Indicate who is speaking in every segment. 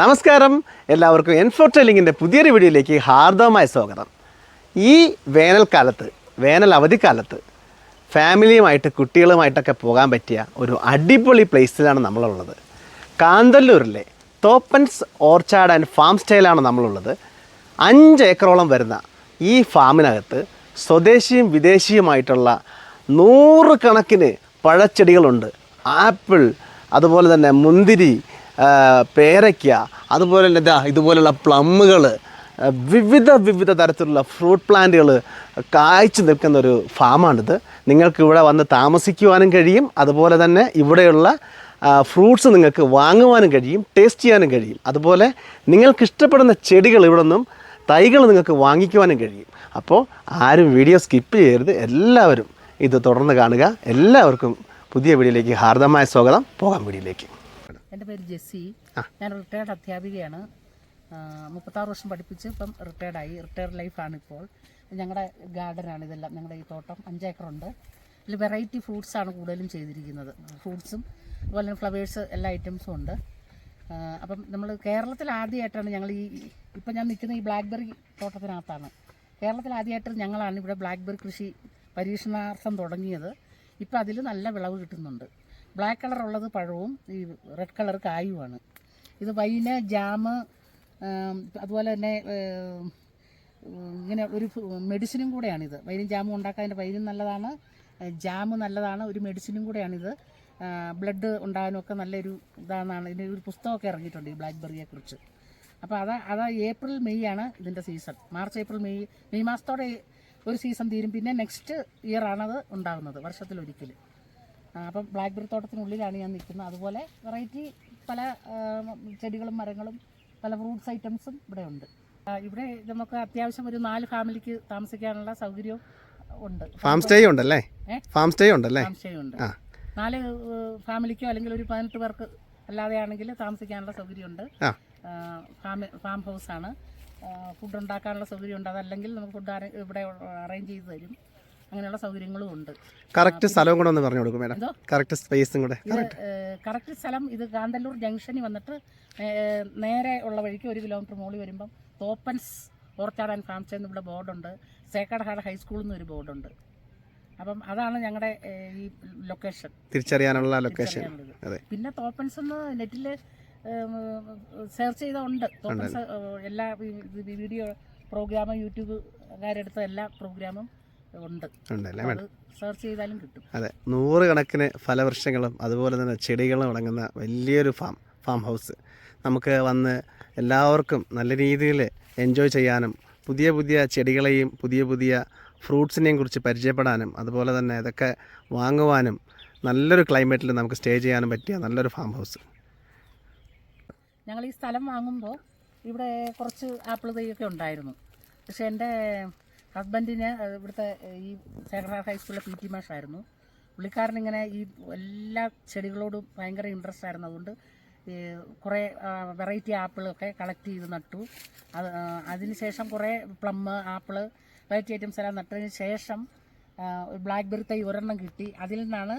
Speaker 1: നമസ്കാരം. എല്ലാവർക്കും എൻഫോർട്ടെലിങ്ങിന്റെ പുതിയൊരു വീഡിയോയിലേക്ക് ഹാർദവമായ സ്വാഗതം. ഈ വേനൽക്കാലത്ത് വേനൽ അവധിക്കാലത്ത് ഫാമിലിയുമായിട്ട് കുട്ടികളുമായിട്ടൊക്കെ പോകാൻ പറ്റിയ ഒരു അടിപൊളി പ്ലേസിലാണ് നമ്മളുള്ളത്. കാന്തല്ലൂരിലെ തോപ്പൻസ് ഓർച്ചാർഡ് ആൻഡ് ഫാം സ്റ്റൈലാണ് നമ്മളുള്ളത്. അഞ്ച് ഏക്കറോളം വരുന്ന ഈ ഫാമിനകത്ത് സ്വദേശിയും വിദേശിയുമായിട്ടുള്ള നൂറുകണക്കിന് പഴച്ചെടികളുണ്ട്. ആപ്പിൾ അതുപോലെ തന്നെ മുന്തിരി പേരയ്ക്ക അതുപോലെ തന്നെ ഇതാ ഇതുപോലുള്ള പ്ലമ്മുകൾ വിവിധ വിവിധ തരത്തിലുള്ള ഫ്രൂട്ട് പ്ലാന്റുകൾ കായ്ച്ചു നിൽക്കുന്ന ഒരു ഫാമാണിത് നിങ്ങൾക്ക് ഇവിടെ വന്ന് താമസിക്കുവാനും കഴിയും. അതുപോലെ തന്നെ ഇവിടെയുള്ള ഫ്രൂട്ട്സ് നിങ്ങൾക്ക് വാങ്ങുവാനും കഴിയും ടേസ്റ്റ് ചെയ്യാനും കഴിയും. അതുപോലെ നിങ്ങൾക്ക് ഇഷ്ടപ്പെടുന്ന ചെടികൾ ഇവിടെ നിന്നും തൈകൾ നിങ്ങൾക്ക് വാങ്ങിക്കുവാനും കഴിയും. അപ്പോൾ ആരും വീഡിയോ സ്കിപ്പ് ചെയ്യരുത്. എല്ലാവരും ഇത് തുടർന്ന് കാണുക. എല്ലാവർക്കും പുതിയ വീഡിയോയിലേക്ക് ഹാർദമായ സ്വാഗതം. പോകാം വീഡിയോയിലേക്ക്.
Speaker 2: എന്റെ പേര് ജെസ്സി. ഞാൻ റിട്ടയർഡ് അധ്യാപികയാണ്. മുപ്പത്താറ് വർഷം പഠിപ്പിച്ച് ഇപ്പം റിട്ടയർഡായി. റിട്ടയർഡ് ലൈഫാണ് ഇപ്പോൾ. ഞങ്ങളുടെ ഗാർഡനാണ് ഇതെല്ലാം. ഞങ്ങളുടെ ഈ തോട്ടം അഞ്ചേക്കറുണ്ട്. ഇതിൽ വെറൈറ്റി ഫ്രൂട്ട്സാണ് കൂടുതലും ചെയ്തിരിക്കുന്നത്. ഫ്രൂട്ട്സും അതുപോലെ തന്നെ ഫ്ലവേഴ്സ് എല്ലാ ഐറ്റംസും ഉണ്ട്. അപ്പം നമ്മൾ കേരളത്തിൽ ആദ്യമായിട്ടാണ് ഞങ്ങൾ ഈ ഇപ്പം ഞാൻ നിൽക്കുന്ന ഈ ബ്ലാക്ക്ബെറി തോട്ടത്തിനകത്താണ്. കേരളത്തിൽ ആദ്യമായിട്ട് ഞങ്ങളാണ് ഇവിടെ ബ്ലാക്ക്ബെറി കൃഷി പരീക്ഷണാർത്ഥം തുടങ്ങിയത്. ഇപ്പം അതിൽ നല്ല വിളവ് കിട്ടുന്നുണ്ട്. ബ്ലാക്ക് കളർ ഉള്ളത് പഴവും ഈ റെഡ് കളർ കായുമാണ് ഇത് വൈന ജാമ് അതുപോലെ തന്നെ ഇങ്ങനെ ഒരു മെഡിസിനും കൂടെയാണിത്. വൈനും ജാമും ഉണ്ടാക്കാൻ വൈനും നല്ലതാണ് ജാമ് നല്ലതാണ് ഒരു മെഡിസിനും കൂടെയാണിത്. ബ്ലഡ് ഉണ്ടാകാനൊക്കെ നല്ലൊരു ഇതാണെന്നാണ് ഇതിന്റെ ഒരു പുസ്തകമൊക്കെ ഇറങ്ങിയിട്ടുണ്ട് ഈ ബ്ലാക്ക് ബെറിയെക്കുറിച്ച് അപ്പോൾ അതാ അതാ ഏപ്രിൽ മെയ് ആണ് ഇതിന്റെ season March April May May മാസത്തോടെ ഒരു സീസൺ തീരും. പിന്നെ നെക്സ്റ്റ് ഇയർ ഉണ്ടാകുന്നത് വർഷത്തിലൊരിക്കൽ ആ, ബ്ലാക്ക് ബെറി തോട്ടത്തിനുള്ളിലാണ് ഞാൻ നിൽക്കുന്നത്. അതുപോലെ വെറൈറ്റി പല ചെടികളും മരങ്ങളും പല ഫ്രൂട്ട്സ് ഐറ്റംസും ഇവിടെ ഉണ്ട്. ഇവിടെ നമുക്ക് അത്യാവശ്യം ഒരു നാല് ഫാമിലിക്ക് താമസിക്കാനുള്ള സൗകര്യവും ഉണ്ട്.
Speaker 1: ഫാം സ്റ്റേ ഉണ്ടല്ലേ?
Speaker 2: അല്ലേ
Speaker 1: ഫാം സ്റ്റേ ഉണ്ടല്ലേ?
Speaker 2: ഫാം സ്റ്റേ ഉണ്ട്. നാല് ഫാമിലിക്കോ അല്ലെങ്കിൽ ഒരു പതിനെട്ട് പേർക്ക് അല്ലാതെയാണെങ്കിൽ താമസിക്കാനുള്ള സൗകര്യമുണ്ട്. ഫാം ഹൗസ് ആണ്. ഫുഡ് ഉണ്ടാക്കാനുള്ള സൗകര്യമുണ്ട്. അതല്ലെങ്കിൽ നമുക്ക് ഫുഡ് ഇവിടെ അറേഞ്ച് ചെയ്ത് തരും. അങ്ങനെയുള്ള സൗകര്യങ്ങളും ഉണ്ട്.
Speaker 1: കറക്റ്റ് സ്ഥലവും കൂടെ ഒന്ന് പറഞ്ഞു കൊടുക്കും മേഡം? കറക്റ്റ് സ്പേസും കൂടെ.
Speaker 2: കറക്റ്റ് സ്ഥലം ഇത് കാന്തല്ലൂർ ജംഗ്ഷനിൽ വന്നിട്ട് നേരെ ഉള്ള വഴിക്ക് ഒരു കിലോമീറ്റർ മോളി വരുമ്പം തോപ്പൻസ് ഓർച്ചാർഡ് ആൻഡ് ഫാം ചെന്ന് ഇവിടെ ബോർഡുണ്ട്. സേക്കാട് ഹാർഡ് ഹൈസ്കൂളിൽ നിന്ന് ഒരു ബോർഡുണ്ട്. അപ്പം അതാണ് ഞങ്ങളുടെ ഈ ലൊക്കേഷൻ
Speaker 1: തിരിച്ചറിയാനുള്ള ലൊക്കേഷൻ
Speaker 2: പിന്നെ തോപ്പൻസ് എന്ന് നെറ്റിൽ സെർച്ച് ചെയ്ത ഉണ്ട്. തോപ്പൻസ് എല്ലാ വീഡിയോ പ്രോഗ്രാമും യൂട്യൂബുകാരെടുത്ത എല്ലാ പ്രോഗ്രാമും ഉണ്ട്.
Speaker 1: ഉണ്ടല്ലേ
Speaker 2: അപ്പോൾ
Speaker 1: മേഡം?
Speaker 2: സെർച്ച് ചെയ്താലും കിട്ടും.
Speaker 1: അതെ നൂറുകണക്കിന് ഫലവൃക്ഷങ്ങളും അതുപോലെ തന്നെ ചെടികളും അടങ്ങുന്ന വലിയൊരു ഫാം ഫാം ഹൗസ്. നമുക്ക് വന്ന് എല്ലാവർക്കും നല്ല രീതിയിൽ എൻജോയ് ചെയ്യാനും പുതിയ പുതിയ ചെടികളെയും പുതിയ പുതിയ ഫ്രൂട്ട്സിനെയും കുറിച്ച് പരിചയപ്പെടാനും അതുപോലെ തന്നെ ഇതൊക്കെ വാങ്ങുവാനും നല്ലൊരു ക്ലൈമറ്റിൽ നമുക്ക് സ്റ്റേ ചെയ്യാനും പറ്റിയ നല്ലൊരു ഫാം ഹൗസ്.
Speaker 2: ഞങ്ങൾ ഈ സ്ഥലം വാങ്ങുമ്പോൾ ഇവിടെ കുറച്ച് ആപ്പിൾ തൈയൊക്കെ ഉണ്ടായിരുന്നു. പക്ഷേ എന്റെ ഹസ്ബൻഡിന് ഇവിടുത്തെ ഈ സേക്രഡ് ഹൈസ്കൂളിലെ പി ടി മാഷായിരുന്നു. പുള്ളിക്കാരൻ ഇങ്ങനെ ഈ എല്ലാ ചെടികളോടും ഭയങ്കര ഇൻട്രസ്റ്റ് ആയിരുന്നു. അതുകൊണ്ട് കുറേ വെറൈറ്റി ആപ്പിളൊക്കെ കളക്ട് ചെയ്ത് നട്ടു. അത് അതിനുശേഷം കുറേ പ്ലം ആപ്പിൾ വെറൈറ്റി ഐറ്റംസ് എല്ലാം നട്ടതിന് ശേഷം ബ്ലാക്ക്ബെറി തൈ ഒരെണ്ണം കിട്ടി. അതിൽ നിന്നാണ്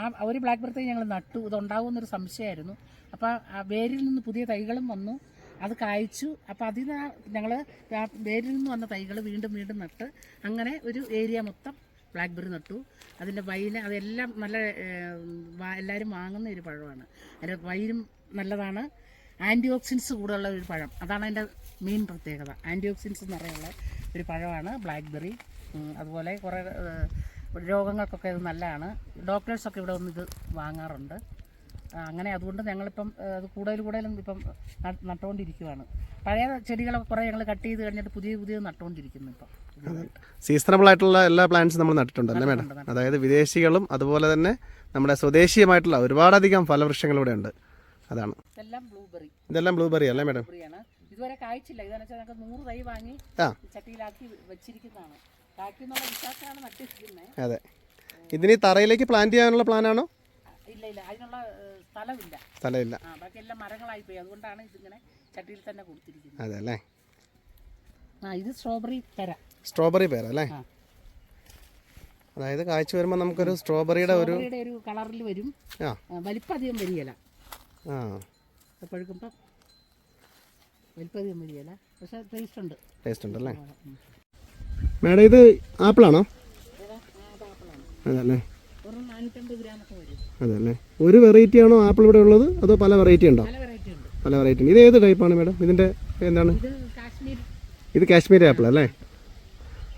Speaker 2: ആ ഒരു ബ്ലാക്ക്ബെറി തൈ ഞങ്ങൾ നട്ടു. ഇതുണ്ടാവുമെന്നൊരു സംശയമായിരുന്നു. അപ്പോൾ ആ വേരിൽ നിന്ന് പുതിയ തൈകളും വന്നു. അത് കായ്ച്ചു. അപ്പോൾ അതിൽ നിന്ന് ഞങ്ങൾ വേരിൽ നിന്ന് വന്ന തൈകൾ വീണ്ടും വീണ്ടും നട്ട് അങ്ങനെ ഒരു ഏരിയ മൊത്തം ബ്ലാക്ക്ബെറി നട്ടു. അതിന്റെ വൈന് അതെല്ലാം നല്ല എല്ലാവരും വാങ്ങുന്ന ഒരു പഴമാണ്. അതിന്റെ വൈനും നല്ലതാണ്. ആന്റി ഓക്സിഡൻസ് കൂടുതലുള്ള ഒരു പഴം. അതാണ് അതിന്റെ മെയിൻ പ്രത്യേകത. ആന്റി ഓക്സിഡൻസ് പറയുന്ന ഒരു പഴമാണ് ബ്ലാക്ക്ബെറി അതുപോലെ കുറേ രോഗങ്ങൾക്കൊക്കെ ഇത് നല്ലതാണ്. ഡോക്ടേഴ്സൊക്കെ ഇവിടെ വന്ന് ഇത് വാങ്ങാറുണ്ട്. അങ്ങനെ അതുകൊണ്ട് ഞങ്ങളിപ്പം അത് കൂടുതൽ കൂടുതലും ഇപ്പം നട്ടുകൊണ്ടിരിക്കുകയാണ് പഴയ ചെടികളൊക്കെ കുറേ ഞങ്ങൾ കട്ട് ചെയ്ത് കഴിഞ്ഞിട്ട് പുതിയ പുതിയ നട്ടുകൊണ്ടിരിക്കുന്നു ഇപ്പം.
Speaker 1: സീസണബിൾ ആയിട്ടുള്ള എല്ലാ പ്ലാന്റ്സും നമ്മൾ നട്ടിട്ടുണ്ട് അല്ലേ
Speaker 2: മേഡം?
Speaker 1: അതായത് വിദേശികളും അതുപോലെ തന്നെ നമ്മുടെ സ്വദേശീയമായിട്ടുള്ള ഒരുപാടധികം ഫലവൃക്ഷങ്ങൾ ഇവിടെ ഉണ്ട് അതാണ്.
Speaker 2: ഇതെല്ലാം ബ്ലൂബെറി
Speaker 1: അല്ലേ മേഡം?
Speaker 2: ഇതുവരെ കായ്ച്ചില്ല. ഇതെന്ന് വെച്ചാൽ ഞങ്ങൾക്ക് നൂറ് തൈ വാങ്ങി. ചട്ടിയിലാക്കി വെച്ചിരിക്കുന്നതാണ്. കായ്ക്കുന്നുള്ള വിശ്വാസമാണ് നട്ടിരിക്കുന്നത്
Speaker 1: അതെ. ഇതിന് തറയിലേക്ക് പ്ലാന്റ് ചെയ്യാനുള്ള പ്ലാനാണോ
Speaker 2: ഇല്ല ഇല്ല. അതിനുള്ള സ്ഥലമില്ല.
Speaker 1: സ്ഥലമില്ല.
Speaker 2: ബാക്കി എല്ലാം മരങ്ങളായി പോയി അതുകൊണ്ടാണ് ഇതിങ്ങനെ ചട്ടിയിൽ തന്നെ കൊടുത്തിരിക്കുന്നത്.
Speaker 1: അതെ അല്ലേ
Speaker 2: ആ ഇത് സ്ട്രോബെറി പേര.
Speaker 1: സ്ട്രോബെറി പേര അല്ലേ? അതായത് കാഴ്ച വരുമ്പോൾ നമുക്കൊരു സ്ട്രോബെറിയുടെ ഒരു
Speaker 2: ഒരു കളറിൽ വരും.
Speaker 1: ആ.
Speaker 2: വലിപ്പം അധികം വരികയില്ല.
Speaker 1: ആ.
Speaker 2: പഴുക്കുമ്പം അധികം വരികയില്ല. പക്ഷേ ടേസ്റ്റ് ഉണ്ട്.
Speaker 1: ടേസ്റ്റ് ഉണ്ടല്ലേ? മേഡം ഇത് ആപ്പിളാണോ. അതല്ലേ? അതല്ലേ? ഒരു വെറൈറ്റി ആണോ ആപ്പിൾ ഇവിടെ ഉള്ളത്? അതോ പല വെറൈറ്റി ഉണ്ടോ?
Speaker 2: പല വെറൈറ്റി ഉണ്ട്.
Speaker 1: പല ഇത് ഏത് ടൈപ്പാണ് മേഡം ഇതിന്റെ എന്താണ്?
Speaker 2: ഇത് കാശ്മീർ.
Speaker 1: കാശ്മീരി ആപ്പിൾ അല്ലേ?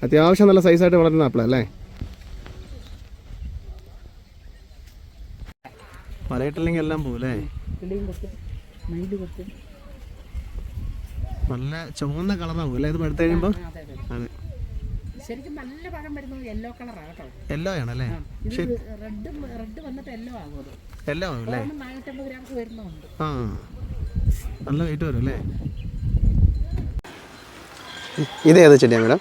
Speaker 1: അത്യാവശ്യം നല്ല സൈസായിട്ട് വളരുന്ന ആപ്പിൾ അല്ലേ? മലയിട്ടില്ലെങ്കിൽ എല്ലാം പോകല്ലേ
Speaker 2: കൊത്തും
Speaker 1: നല്ല ചുവന്ന കളറാകും അല്ലേ? ഇത് പഴുത്ത് കഴിയുമ്പോൾ
Speaker 2: അതെ. ശരിക്കും നല്ല പഴം വരുന്നത് യെല്ലോ കളറാണ് കേട്ടോ.
Speaker 1: യെല്ലോ ആണല്ലേ
Speaker 2: ഇത് റെഡ് റെഡ് വന്നിട്ട് യെല്ലോ ആകും അത്.
Speaker 1: എല്ലോ ആകും അല്ലേ?
Speaker 2: നാനൂറ്റമ്പത് ഗ്രാംസ് വരുന്നുണ്ട്.
Speaker 1: ആ. നല്ല വെയിറ്റ് വരും അല്ലേ? ഇത് ഏത് ചെടിയാണ് മേഡം?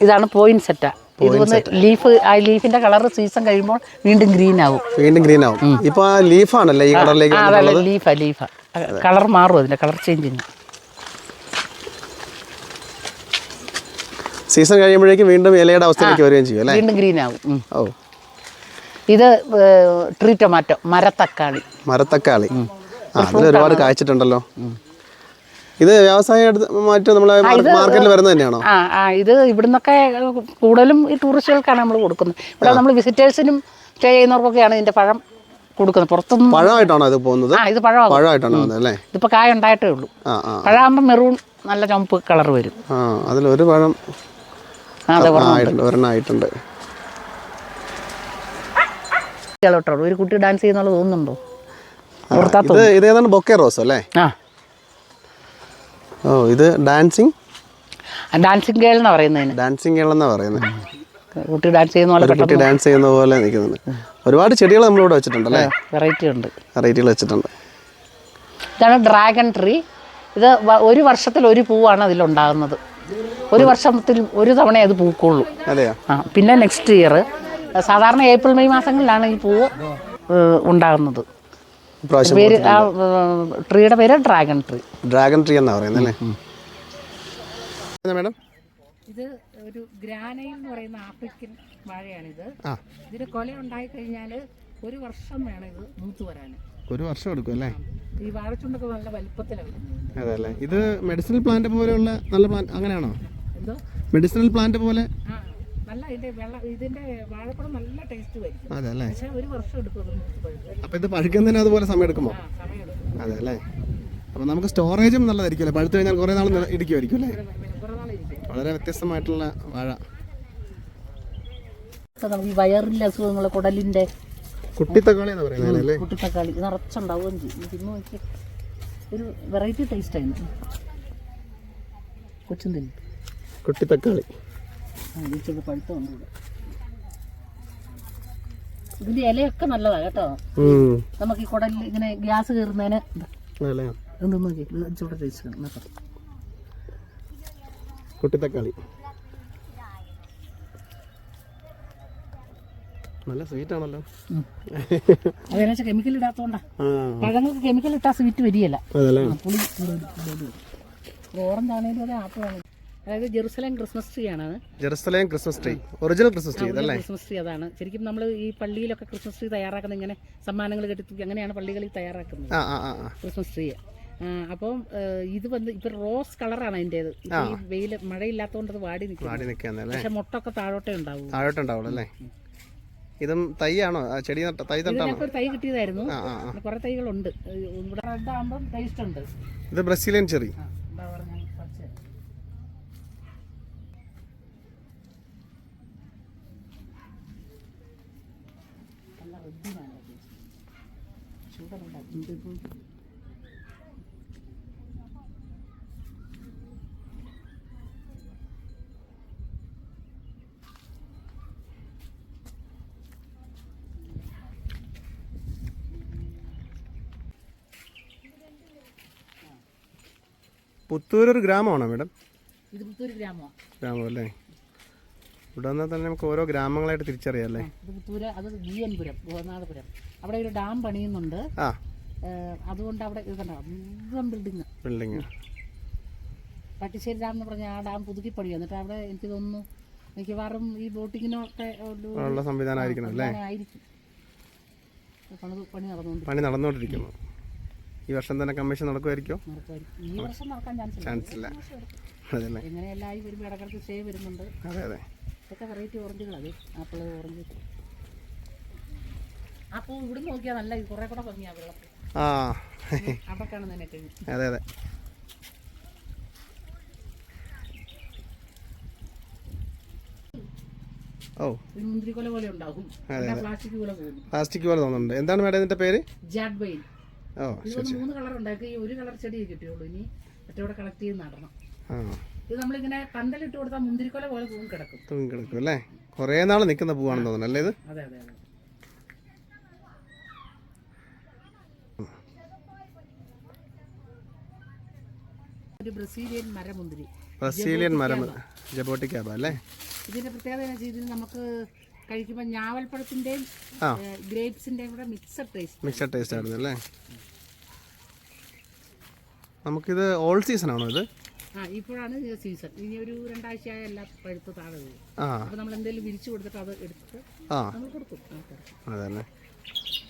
Speaker 2: ഇതാണ് പോയിന്റ് സെറ്റ ഇത് വന്ന് ലീഫ് ആ. ലീഫിന്റെ കളർ സീസൺ കഴിയുമ്പോൾ വീണ്ടും ഗ്രീൻ ആവും.
Speaker 1: വീണ്ടും ഗ്രീൻ ആവും. ഇപ്പൊ ആ ലീഫാണല്ലേ ഈ കളറിലേക്ക്
Speaker 2: ലീഫാ ലീഫാ കളർ മാറും അതിന്റെ കളർ ചേഞ്ച് ചെയ്യുന്നു
Speaker 1: സീസൺ കഴിയുമ്പോഴേക്കും വീണ്ടും ഇലയുടെ അവസ്ഥയിലേക്ക് വരികയും ചെയ്യും അല്ലേ?
Speaker 2: വീണ്ടും ഗ്രീൻ ആവും
Speaker 1: ഓ
Speaker 2: ഇത് ട്രീ ടൊമാറ്റോ മരത്തക്കാളി.
Speaker 1: മരത്തക്കാളി. ആ അതിൽ ഒരുപാട് കായ്ച്ചിട്ടുണ്ടല്ലോ. ഇത് വ്യവസായമായിട്ട് നമ്മളെ മാർക്കറ്റിൽ വരുന്നത് തന്നെയാണോ?
Speaker 2: ആ ഇത് ഇവിടുന്നൊക്കെ കൂടുതലും ഈ ടൂറിസ്റ്റുകൾക്കാണ് നമ്മൾ കൊടുക്കുന്നത്. ഇവിടെ നമ്മൾ വിസിറ്റേഴ്സിനും സ്റ്റേ ചെയ്യുന്നവർക്കൊക്കെയാണ് ഇതിന്റെ പഴം കൊടുക്കുന്നത്. പുറത്തുനിന്ന്
Speaker 1: പഴമായിട്ടാണോ ഇത് പോകുന്നത്?
Speaker 2: ആ ഇത് പഴമാകും.
Speaker 1: പഴമായിട്ടാണ് അല്ലേ?
Speaker 2: ഇതിപ്പോൾ കായ ഉണ്ടായിട്ടേ ഉള്ളൂ. പഴമാകുമ്പോൾ മെറൂൺ നല്ല ചുമപ്പ് കളർ വരും.
Speaker 1: ആ അതിലൊരു പഴം ആയിട്ടുണ്ട് ഒരെണ്ണം ആയിട്ടുണ്ട്
Speaker 2: കേട്ടോ ഒരു കുട്ടി ഡാൻസ് ചെയ്യുന്നുള്ളത് തോന്നുന്നുണ്ടോ?
Speaker 1: ഇത് ഇത് ഏതാണ്? ബൊക്കെ റോസ് അല്ലേ? ഓ ഇത് ഡാൻസിങ്
Speaker 2: ഡാൻസിങ് ഗേൾ എന്നാ പറയുന്നതിന്.
Speaker 1: ഡാൻസിങ് എന്നാ പറയുന്നത്
Speaker 2: കുട്ടി ഡാൻസ് ചെയ്യുന്ന പോലെ
Speaker 1: കുട്ടി ഡാൻസ് ചെയ്യുന്ന പോലെ നിൽക്കുന്നുണ്ട്. ഒരുപാട് ചെടികൾ നമ്മളിവിടെ വെച്ചിട്ടുണ്ടല്ലേ
Speaker 2: വെറൈറ്റി ഉണ്ട്.
Speaker 1: വെറൈറ്റികൾ വെച്ചിട്ടുണ്ട്.
Speaker 2: ഇതാണ് ഡ്രാഗൺ ട്രീ ഇത് ഒരു വർഷത്തിൽ ഒരു പൂവാണ് അതിലുണ്ടാകുന്നത്. ഒരു വർഷത്തിൽ ഒരു തവണ അത് പൂക്കുള്ളൂ. ആ പിന്നെ നെക്സ്റ്റ് ഇയർ സാധാരണ ഏപ്രിൽ മെയ് മാസങ്ങളിലാണ് ഈ പൂവ് ഉണ്ടാകുന്നത്. പേര് ആ ട്രീയുടെ പേര് ഡ്രാഗൺ ട്രീ.
Speaker 1: ഡ്രാഗൺ ട്രീ എന്നാ പറയുന്നത് മേഡം?
Speaker 2: ഇത് ഒരു ഗ്രാനൈൽ എന്ന് പറയുന്ന ആഫ്രിക്കൻ വാഴയാണിത്. ഇതിന് കൊല ഉണ്ടായി കഴിഞ്ഞാൽ ഒരു വർഷം വേണം ഇത് മൂത്ത് വരാൻ
Speaker 1: ഒരു വർഷം എടുക്കും അല്ലേ?
Speaker 2: ഈ വാഴച്ചുണ്ടൊക്കെ നല്ല വലിപ്പത്തിലാണ്.
Speaker 1: അല്ലേ ഇത് മെഡിസിനൽ പ്ലാന്റ് പോലെയുള്ള നല്ല പ്ലാന്റ് അങ്ങനെയാണോ?
Speaker 2: എന്തോ?
Speaker 1: മെഡിസിനൽ പ്ലാന്റ് പോലെ?
Speaker 2: നല്ല ഇതിന്റെ വെള്ള ഇതിന്റെ വാഴപ്പഴം നല്ല ടേസ്റ്റ് വരും
Speaker 1: അതെ അല്ലേ
Speaker 2: പക്ഷെ ഒരു വർഷം എടുക്കും.
Speaker 1: അപ്പോൾ ഇത് പഴുക്കുന്നതിന് അതുപോലെ സമയം എടുക്കുമോ?
Speaker 2: ആ
Speaker 1: അതെ അല്ലേ അപ്പോൾ നമുക്ക് സ്റ്റോറേജും നല്ലതായിരിക്കും അല്ലേ? പഴുത്തു കഴിഞ്ഞാൽ കുറേ നാൾ ഇടിക്കുമായിരിക്കും ഇരിക്കുമായിരിക്കും അല്ലേ? വളരെ വ്യത്യസ്തമായിട്ടുള്ള വാഴ.
Speaker 2: വയറിന്റെ നമുക്ക് കുടലിന്റെ കുടലിന്റെ
Speaker 1: കുട്ടിത്തക്കാളി എന്ന് പറയുന്നത് അല്ലേ?
Speaker 2: കുട്ടിത്തക്കാളി. നിറച്ചുണ്ടാവുകയും ചെയ്യും. തിന്നു നോക്കി ഒരു വെറൈറ്റി ടേസ്റ്റ് ആയിരുന്നു. കൊച്ചും തിന്നു
Speaker 1: കുട്ടിത്തക്കാളി.
Speaker 2: ആ ഇച്ചിരി പഴുത്തമുണ്ട് ഇവിടെ ഇതിന്റെ ഇലയൊക്കെ നല്ലതാ കേട്ടോ. നമുക്ക് ഈ കുടലിൽ ഇങ്ങനെ ഗ്യാസ് കയറുന്നതിന് കേട്ടോ.
Speaker 1: കുട്ടിത്തക്കാളി. നല്ല സ്വീറ്റ് ആണല്ലോ.
Speaker 2: അതെന്നു കെമിക്കൽ ഇടാത്തോണ്ടാ. പഴങ്ങൾക്ക് കെമിക്കൽ ഇട്ടാ സ്വീറ്റ് വരികയല്ല. ഓറഞ്ച് ആണെങ്കിലും അതെ ആപ്പിൾ ആണെങ്കിലും. അതായത് ജെറുസലേം ക്രിസ്മസ് ട്രീ ആണ്
Speaker 1: Jerusalem Christmas tree original Christmas tree അതല്ലേ
Speaker 2: ക്രിസ്മസ് ട്രീ അതാണ്. ശരിക്കും നമ്മൾ ഈ പള്ളിയിലൊക്കെ ക്രിസ്മസ് ട്രീ തയ്യാറാക്കുന്നത് ഇങ്ങനെ സമ്മാനങ്ങൾ കെട്ടി അങ്ങനെയാണ് പള്ളികളിൽ തയ്യാറാക്കുന്നത്. ക്രിസ്മസ് ട്രീ അപ്പം ഇത് വന്ന് ഇപ്പൊ റോസ് കളറാണ് അതിന്റെത് വെയിൽ മഴയില്ലാത്തതുകൊണ്ട് അത് വാടി നിൽക്കും പക്ഷെ മുട്ടൊക്കെ താഴോട്ടേ ഉണ്ടാവും
Speaker 1: താഴോട്ടുണ്ടാവുള്ളൂ അല്ലേ? ഇതും തൈയാണോ? ചെടി നട്ട തൈ നട്ടാണോ?
Speaker 2: തൈ കിട്ടിയതായിരുന്നു. കുറെ തൈകളുണ്ട്. ഇവിടെ റെഡ് ആകുമ്പോൾ ടേസ്റ്റ് ഉണ്ട്.
Speaker 1: ഇത് ബ്രസീലിയൻ ചെറി.
Speaker 2: ആ, എന്താ പറഞ്ഞ പച്ച നല്ല റെഡിനാണ് ഷുഗർ ഉണ്ടാക്കും
Speaker 1: പുത്തൂർ ഒരു ഗ്രാമമാണോ മേഡം?
Speaker 2: ഇത് പുത്തൂർ ഗ്രാമമാണ്
Speaker 1: ഗ്രാമം അല്ലേ? ഇവിടെ വന്നാൽ തന്നെ നമുക്ക് ഓരോ ഗ്രാമങ്ങളായിട്ട് തിരിച്ചറിയാം അല്ലേ?
Speaker 2: ഇത് പുത്തൂര് അത് ജി എൻ ഗോനാഥപുരം അവിടെ ഒരു ഡാം പണിയുന്നുണ്ട്.
Speaker 1: ആ.
Speaker 2: അതുകൊണ്ട് അവിടെ ഇത് കണ്ടോ? മുഴുവൻ ബിൽഡിങ്
Speaker 1: ബിൽഡിങ്
Speaker 2: പട്ടിശ്ശേരി ഡാം എന്ന് പറഞ്ഞാൽ ആ ഡാം പുതുക്കി പണിയും എന്നിട്ട് അവിടെ എനിക്ക് തോന്നുന്നു മിക്കവാറും ഈ ബോട്ടിങ്ങിനൊക്കെ
Speaker 1: ഉള്ള സംവിധാനം ആയിരിക്കണം അല്ലേ?
Speaker 2: പണി
Speaker 1: നടന്നുകൊണ്ടിരിക്കുന്നു. ഈ വർഷം തന്നെ കമ്മീഷൻ നടക്കുമായിരിക്കും
Speaker 2: ചാൻസ് ഇല്ല.
Speaker 1: അതല്ലേ? അതെ അതെ.
Speaker 2: ഇതൊക്കെ വെറൈറ്റി ആപ്പിൾ ഓറഞ്ച് അപ്പോൾ ഇവിടെ നോക്കിയാൽ നല്ല കുറേ കൂടെ ഭംഗിയാ വെള്ളത്തിൽ.
Speaker 1: ആ.
Speaker 2: അവിടെ കാണുന്നതിനെ കഴിഞ്ഞു
Speaker 1: അതെ അതെ. ഓ.
Speaker 2: പ്ലാസ്റ്റിക് പോലെ
Speaker 1: തോന്നുന്നുണ്ട്. എന്താണ് മാഡം ഇതിന്റെ പേര്?
Speaker 2: ജാഡ് ബെയിൻ
Speaker 1: ഓ
Speaker 2: ഇതൊന്ന് മൂന്ന് കളർ ഉണ്ടാക്കി ഒരു കളർ ചെടിയെ കിട്ടിയുള്ളൂ. ഇനി മറ്റവിടെ കളക്ട് ചെയ്ത് നടണം.
Speaker 1: ആ.
Speaker 2: ഇത് നമ്മളിങ്ങനെ പന്തലിട്ട് കൊടുത്താൽ മുന്തിരിക്കൊല പോലെ പൂവും കിടക്കും.
Speaker 1: തൂങ്ങി കിടക്കും അല്ലേ? കുറേ നാൾ നിൽക്കുന്ന പൂവാണെന്ന് തോന്നുന്നു അല്ലേ ഇത്?
Speaker 2: അതെ അതെ അതെ. ഒരു ബ്രസീലിയൻ മരമുന്തിരി.
Speaker 1: ബ്രസീലിയൻ മരം ജബോട്ടിക്കാബ അല്ലേ?
Speaker 2: ഇതിന്റെ പ്രത്യേകത എന്ന് വെച്ചാൽ നമുക്ക് കഴിക്കുമ്പോൾ ഞാവൽപ്പഴത്തിന്റെയും. ഗ്രേപ്സിന്റെയും കൂടെ മിക്സഡ് ടേസ്റ്റ്
Speaker 1: മിക്സഡ് ടേസ്റ്റ് ആയിരുന്നു അല്ലേ? നമുക്കിത് ഓൾ സീസൺ ആണോ ഇത്?
Speaker 2: ആ ഇപ്പോഴാണ് സീസൺ. ഇനി ഒരു രണ്ടാഴ്ചയായ എല്ലാ പഴുത്ത് താഴെ വീഴും. അപ്പോൾ നമ്മൾ എന്തെങ്കിലും വിരിച്ചു കൊടുത്തിട്ട് അത് എടുത്തിട്ട് നമ്മൾ കൊടുക്കും.
Speaker 1: അതല്ലേ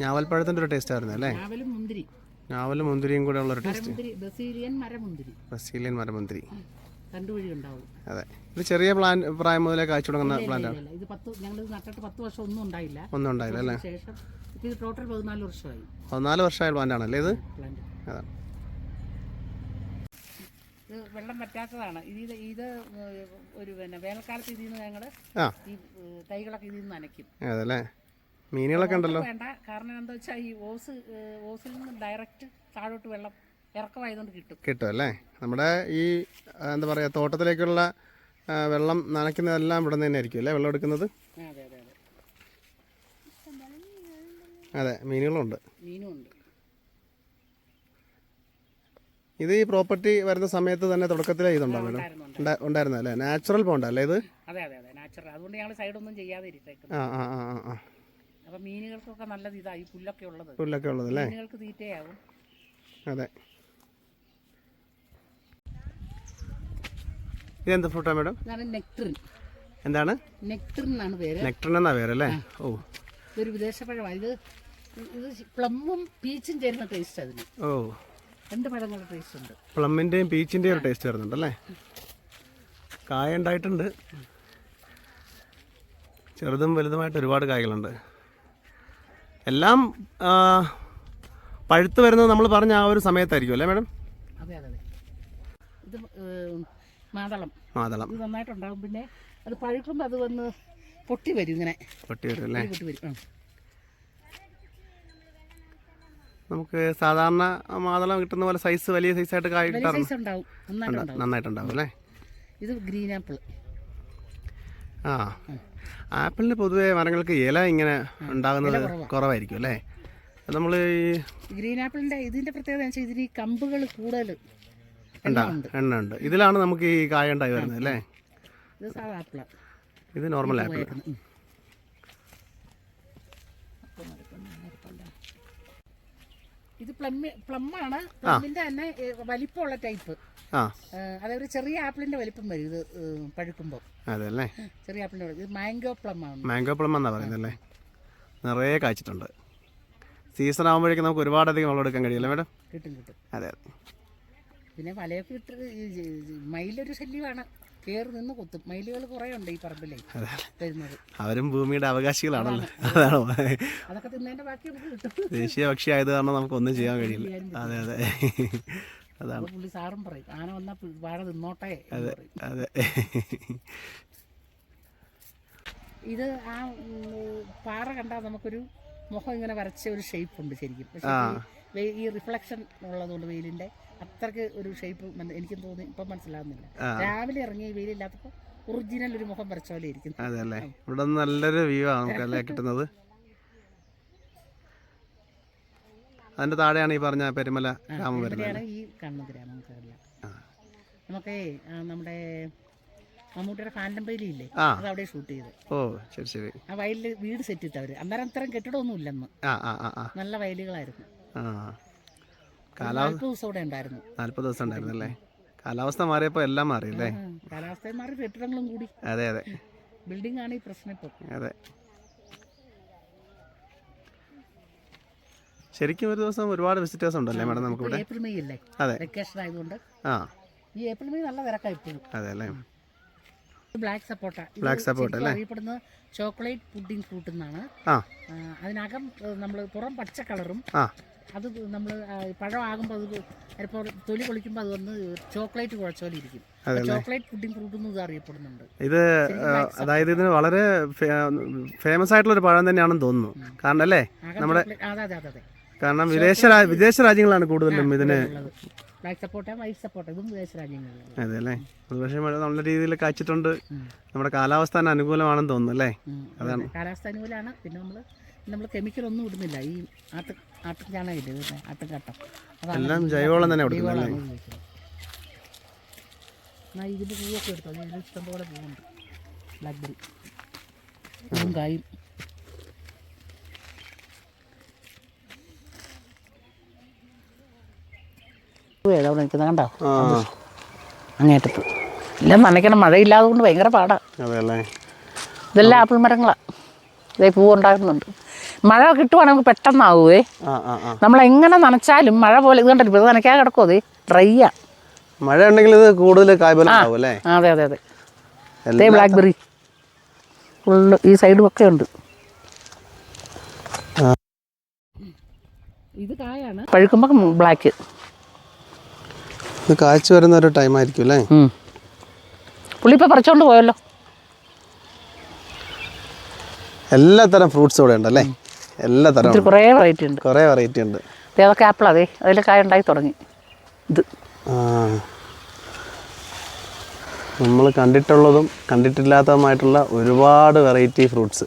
Speaker 1: ഞാവൽപ്പഴത്തിന്റെ ഒരു ടേസ്റ്റ് ആയിരുന്നു അല്ലേ?
Speaker 2: ഞാവലും മുന്തിരി.
Speaker 1: ഞാവലും മുന്തിരിയും കൂടെ ഉള്ള ഒരു ടേസ്റ്റ്
Speaker 2: ബസീലിയൻ മരമുന്തിരി.
Speaker 1: ബസീലിയൻ മരമുന്തിരി.
Speaker 2: രണ്ടു വഴി ഉണ്ടാവും
Speaker 1: അതെ. ഇത് ചെറിയ പ്ലാൻ പ്രായം മുതലേ കാഴ്ച തുടങ്ങുന്ന പ്ലാന്റ് ആണ്.
Speaker 2: ഇത് പത്ത് ഞങ്ങൾ നട്ടിട്ട് പത്ത് വർഷം ഒന്നും ഉണ്ടായില്ല.
Speaker 1: ഒന്നും ഉണ്ടായില്ല അല്ലേ?
Speaker 2: ശേഷം ഇത് ടോട്ടൽ പതിനാല് വർഷമായി.
Speaker 1: പതിനാല് വർഷമായ പ്ലാന്റ് ആണല്ലേ ഇത്? അതെ.
Speaker 2: ഇത് വെള്ളം പറ്റാത്തതാണ് ഇത് ഇത് ഒരു പിന്നെ വേനൽക്കാലത്ത് ഇതിൽ നിന്ന് ഞങ്ങൾ
Speaker 1: ആ.
Speaker 2: ഈ തൈകളൊക്കെ ഇതിൽ നിന്ന് നനയ്ക്കും.
Speaker 1: അതല്ലേ? മീനുകളൊക്കെ ഉണ്ടല്ലോ.
Speaker 2: വേണ്ട. കാരണം എന്താ വെച്ചാൽ ഈ ഓസ് ഓസിൽ നിന്ന് ഡയറക്റ്റ് താഴോട്ട് വെള്ളം ഇറക്കമായതുകൊണ്ട് കിട്ടും.
Speaker 1: കിട്ടും അല്ലേ? നമ്മുടെ ഈ എന്താ പറയുക തോട്ടത്തിലേക്കുള്ള വെള്ളം നനയ്ക്കുന്നതെല്ലാം ഇവിടെ നിന്ന് തന്നെ ആയിരിക്കും അല്ലേ വെള്ളം എടുക്കുന്നത്?
Speaker 2: അതെ അതെ അതെ.
Speaker 1: അതെ മീനുകളുണ്ട്.
Speaker 2: മീനും ഉണ്ട്
Speaker 1: ഇത് ഈ പ്രോപ്പർട്ടി വരുന്ന സമയത്ത് തന്നെ തുടക്കത്തിലേ ഇതുണ്ടോ മേഡം? ഉണ്ടായിരുന്നു അല്ലേ? നാച്ചുറൽ പോണ്ട അല്ലേ ഇത്?
Speaker 2: അതെ അതെ അതെ നാച്ചുറൽ. അതുകൊണ്ട് ഞങ്ങൾ സൈഡൊന്നും ചെയ്യാതെ ഇരിട്ടേക്കും
Speaker 1: ആ ആ ആ ആ,
Speaker 2: അപ്പം മീനുകൾക്കൊക്കെ നല്ലത് ഇതാ ഈ പുല്ലൊക്കെ ഉള്ളത്.
Speaker 1: പുല്ലൊക്കെ ഉള്ളത് അല്ലേ?
Speaker 2: മീനുകൾക്ക് തീറ്റയാവും.
Speaker 1: അതെ. ഇതെന്ത് ഫ്രൂട്ടാണ് മേഡം
Speaker 2: നെക്ടറിൻ
Speaker 1: എന്താണ്?
Speaker 2: നെക്ടറിൻ എന്നാണ് പേര്.
Speaker 1: നെക്ടർ എന്നാ അല്ലേ? ഓ.
Speaker 2: ഇതൊരു വിദേശ പഴമാണ് ഇത് ഇത് പ്ലമ്മും പീച്ചും ചേരുന്ന ടേസ്റ്റ് അതിന്.
Speaker 1: ഓ.
Speaker 2: രണ്ട് പഴങ്ങളുടെ ടേസ്റ്റ് ഉണ്ട്.
Speaker 1: പ്ലമ്മിന്റെയും പീച്ചിന്റെയും ഒരു ടേസ്റ്റ് വരുന്നുണ്ട് അല്ലേ? കായ ഉണ്ടായിട്ടുണ്ട്. ചെറുതും വലുതുമായിട്ട് ഒരുപാട് കായകളുണ്ട്. എല്ലാം പഴുത്ത് വരുന്നത് നമ്മൾ പറഞ്ഞ ആ ഒരു സമയത്തായിരിക്കും അല്ലേ മേഡം
Speaker 2: അതെ അതെ ഇത് മാതളം.
Speaker 1: മാതളം.
Speaker 2: ഇത് നന്നായിട്ടുണ്ടാകും പിന്നെ അത് പഴുക്കുമ്പോൾ അത് വന്ന് പൊട്ടി വരും ഇങ്ങനെ.
Speaker 1: പൊട്ടി വരും അല്ലേ?
Speaker 2: പൊട്ടി വരും.
Speaker 1: നമുക്ക് സാധാരണ മാതളം കിട്ടുന്ന പോലെ സൈസ് വലിയ സൈസായിട്ട് കായ
Speaker 2: വലിയ
Speaker 1: കിട്ടാറുണ്ട്?
Speaker 2: സൈസ് ഉണ്ടാവും. നന്നായിട്ടുണ്ടാവും.
Speaker 1: അല്ലേ? ഇത്
Speaker 2: ഗ്രീൻ ആപ്പിൾ
Speaker 1: ആ. ആപ്പിളിന് പൊതുവേ മരങ്ങൾക്ക് ഇല ഇങ്ങനെ ഉണ്ടാകുന്നത് കുറവായിരിക്കും അല്ലേ? നമ്മൾ ഈ
Speaker 2: ഗ്രീൻ ആപ്പിളിന്റെ ഇതിന്റെ പ്രത്യേകത എന്ന് വെച്ചാൽ ഇതിന് ഈ കമ്പുകൾ കൂടുതൽ
Speaker 1: എണ്ണ ഉണ്ട്. ഇതിലാണ് നമുക്ക് ഈ കായ ഉണ്ടായി വരുന്നത് അല്ലേ?
Speaker 2: ഇത് സാധാ ആപ്പിളാണ്
Speaker 1: ഇത് നോർമൽ ആപ്പിൾ
Speaker 2: ഇത് പ്ലമ്മി പ്ലമ്മാണ്. പ്ലമ്മിന്റെ തന്നെ വലിപ്പമുള്ള ടൈപ്പ്. അതൊരു ചെറിയ ആപ്പിളിന്റെ വലിപ്പം വരും ഇത് പഴുക്കുമ്പോൾ
Speaker 1: അതെല്ലേ?
Speaker 2: ചെറിയ ആപ്പിളിന്റെ ഇത് മാംഗോ പ്ലം ആണ്
Speaker 1: മാംഗോ പ്ലം എന്നാ പറയുന്നത് അല്ലേ? നിറയെ കായ്ച്ചിട്ടുണ്ട്. സീസൺ ആകുമ്പോഴേക്കും നമുക്ക് ഒരുപാടധികം വെള്ളം എടുക്കാൻ കഴിയില്ല മേഡം?
Speaker 2: കിട്ടും കിട്ടും.
Speaker 1: അതെ അതെ.
Speaker 2: പിന്നെ വലയൊക്കെ ഇട്ട് മയിലൊരു ശല്യമാണ്. കയറി നിന്ന് കൊത്തും. മയിലുകൾ കുറേ ഉണ്ട് ഈ പറമ്പിലേ വരുന്നത്.
Speaker 1: അവരും ഭൂമിയുടെ അവകാശികളാണല്ലോ. അതാണ്.
Speaker 2: അതൊക്കെ തിന്നതിന്റെ ബാക്കി നമുക്ക് കിട്ടും.
Speaker 1: ദേശീയ പക്ഷി ആയത് കാരണം നമുക്ക് ഒന്നും ചെയ്യാൻ കഴിയില്ല. അതെ അതെ. അതാണ്.
Speaker 2: പുള്ളി സാറും പറയും ആന വന്നാൽ വാഴ തിന്നോട്ടെ
Speaker 1: അതെ
Speaker 2: ഇത് ആ പാറ കണ്ടാൽ നമുക്കൊരു മുഖം ഇങ്ങനെ വരച്ച ഒരു ഷേപ്പ് ഉണ്ട് ശരിക്കും. പക്ഷേ. ഈ റിഫ്ലക്ഷൻ ഉള്ളതുകൊണ്ട് വെയിലിന്റെ അത്രയ്ക്ക് ഒരു ഷേപ്പ് എനിക്കും തോന്നി ഇപ്പം മനസ്സിലാവുന്നില്ല. രാവിലെ ഇറങ്ങി വെയിലില്ലാത്തപ്പോൾ ഒറിജിനൽ ഒരു മുഖം വരച്ച പോലെ ഇരിക്കും
Speaker 1: അതെ അല്ലേ ഇവിടെ നല്ലൊരു വ്യൂ ആണ് നമുക്ക് അല്ലേ കിട്ടുന്നത്? അതിന്റെ താഴെയാണ് ഈ പറഞ്ഞ പെരുമല ഗ്രാമം വരുന്നത്
Speaker 2: ഈ കാണുന്ന ഗ്രാമം നമുക്ക് നമ്മുടെ മമ്മൂട്ടിയുടെ ഫാന്റം പേലി ഇല്ലേ? അത് അവിടെ ഷൂട്ട് ചെയ്ത്.
Speaker 1: ഓ ശരി ശരി.
Speaker 2: ആ വയലിൽ വീട് സെറ്റ് ഇട്ടവര്. അന്നേരം അത്തരം കെട്ടിടമൊന്നും ഇല്ലെന്ന്. നല്ല വയലുകളായിരുന്നു.
Speaker 1: കാലാവസ്ഥ
Speaker 2: ഉണ്ടായിരുന്നു
Speaker 1: നാല്പത് ദിവസം ഉണ്ടായിരുന്നു. അല്ലേ കാലാവസ്ഥ മാറിയപ്പോൾ എല്ലാം മാറി അല്ലേ?
Speaker 2: കാലാവസ്ഥ മാറി കെട്ടിടങ്ങളും കൂടി.
Speaker 1: അതെ അതെ.
Speaker 2: ബിൽഡിംഗ് ആണ് ഈ പ്രശ്നം
Speaker 1: അതെ. ശരിക്കും ഒരു ദിവസം ഒരുപാട് വിസിറ്റേഴ്സ് ഉണ്ടല്ലേ മാഡം നമുക്ക് ഇവിടെ
Speaker 2: ഏപ്രിൽ മെയ് അല്ലേ?
Speaker 1: അതെ.
Speaker 2: വെക്കേഷൻ ആയതുകൊണ്ട്.
Speaker 1: ആ.
Speaker 2: ഈ ഏപ്രിൽ മെയ് നല്ല തിരക്കാണ് ഇപ്പോഴും.
Speaker 1: അതെ അല്ലേ?
Speaker 2: ബ്ലാക്ക് സപ്പോട്ട
Speaker 1: ബ്ലാക്ക് sapota അല്ലേ?
Speaker 2: അറിയപ്പെടുന്നത് ചോക്ലേറ്റ് പുഡിംഗ് ഫ്രൂട്ട് എന്നാണ്
Speaker 1: ആ,
Speaker 2: അതിനകം നമ്മൾ പുറം പച്ച കളറും
Speaker 1: ആ.
Speaker 2: അത് നമ്മൾ പഴം ആകുമ്പോൾ അത് ചിലപ്പോൾ തൊലി പൊളിക്കുമ്പോൾ അത് വന്ന് ചോക്ലേറ്റ് കുഴച്ച പോലെ ഇരിക്കും ചോക്ലേറ്റ് പുഡിംഗ് ഫ്രൂട്ട് എന്ന് ഇത് അറിയപ്പെടുന്നുണ്ട്.
Speaker 1: ഇത് അതായത് ഇതിന് വളരെ ഫേമസ് ആയിട്ടുള്ള ഒരു പഴം തന്നെയാണെന്ന് തോന്നുന്നു. കാരണം അല്ലേ നമ്മുടെ കാരണം വിദേശ വിദേശ രാജ്യങ്ങളാണ് കൂടുതലും ഇതിന്
Speaker 2: ബ്ലാക്ക് സപ്പോട്ട വൈറ്റ് സപ്പോട്ട ഇതും വിദേശ രാജ്യങ്ങളിലാണ്.
Speaker 1: അതെ അല്ലേ അത് പക്ഷേ നല്ല രീതിയിൽ കാച്ചിട്ടുണ്ട്. നമ്മുടെ കാലാവസ്ഥ അനുകൂലമാണെന്ന് തോന്നുന്നു അല്ലേ?
Speaker 2: അതാണ്. അതെ. കാലാവസ്ഥ അനുകൂലമാണ്. പിന്നെ നമ്മൾ നമ്മൾ കെമിക്കൽ ഒന്നും ഇടുന്നില്ല. ഈ ആട്ട് ആട്ടുചാണകം ഇല്ലേ ആട്ടുകാട്ടം
Speaker 1: എല്ലാം ജൈവവളം തന്നെ കൊടുക്കുന്നത്
Speaker 2: ഇതിന്റെ പൂവൊക്കെ എടുത്തോ? ഇതിൽ ഇഷ്ടംപോലെ പൂവുണ്ട്. ബ്ലാക്ക്ബെറി പൂവും കായും നിൽക്കുന്നത് കണ്ടോ? അങ്ങേറ്റത്ത്. എല്ലാം നനയ്ക്കണം. മഴയില്ലാതെ കൊണ്ട് ഭയങ്കര പാടാ. ഇതെല്ലാം ആപ്പിൾ മരങ്ങളാ. ഇതേ പൂവ് ഉണ്ടാകുന്നുണ്ട് മഴ കിട്ടുവാണെങ്കിൽ നമുക്ക്
Speaker 1: ആ
Speaker 2: നമ്മൾ എങ്ങനെ നനച്ചാലും മഴ പോലെ ഇത് കണ്ടിട്ട് ഇത് നനയ്ക്കാതെ കിടക്കും ഡ്രൈ ആ.
Speaker 1: മഴ ഉണ്ടെങ്കിൽ ഇത് കൂടുതൽ
Speaker 2: അതെ അതെ അതെ. ബ്ലാക്ക്
Speaker 1: ബെറി
Speaker 2: ബ്ലാക്ക്ബെറി ഫുള്ള് ഈ സൈഡും ഒക്കെ ഉണ്ട്. ഇത് കായാണ്. പഴുക്കുമ്പോൾ ബ്ലാക്ക്
Speaker 1: ഇത് കാച്ചു വരുന്ന ഒരു ടൈം ആയിരിക്കും അല്ലേ?
Speaker 2: പുള്ളി ഇപ്പോൾ പറിച്ചോണ്ട് പോയല്ലോ.
Speaker 1: എല്ലാ തരം ഫ്രൂട്ട്സ് ഇവിടെ ഉണ്ടല്ലേ? എല്ലാ തരം
Speaker 2: കുറേ വെറൈറ്റി ഉണ്ട്.
Speaker 1: കുറേ വെറൈറ്റി ഉണ്ട്.
Speaker 2: അതൊക്കെ ആപ്പിൾ അതെ അതിൽ കായ ഉണ്ടായി തുടങ്ങി. ഇത്.
Speaker 1: നമ്മൾ കണ്ടിട്ടുള്ളതും കണ്ടിട്ടില്ലാത്തതുമായിട്ടുള്ള ഒരുപാട് വെറൈറ്റി ഫ്രൂട്ട്സ്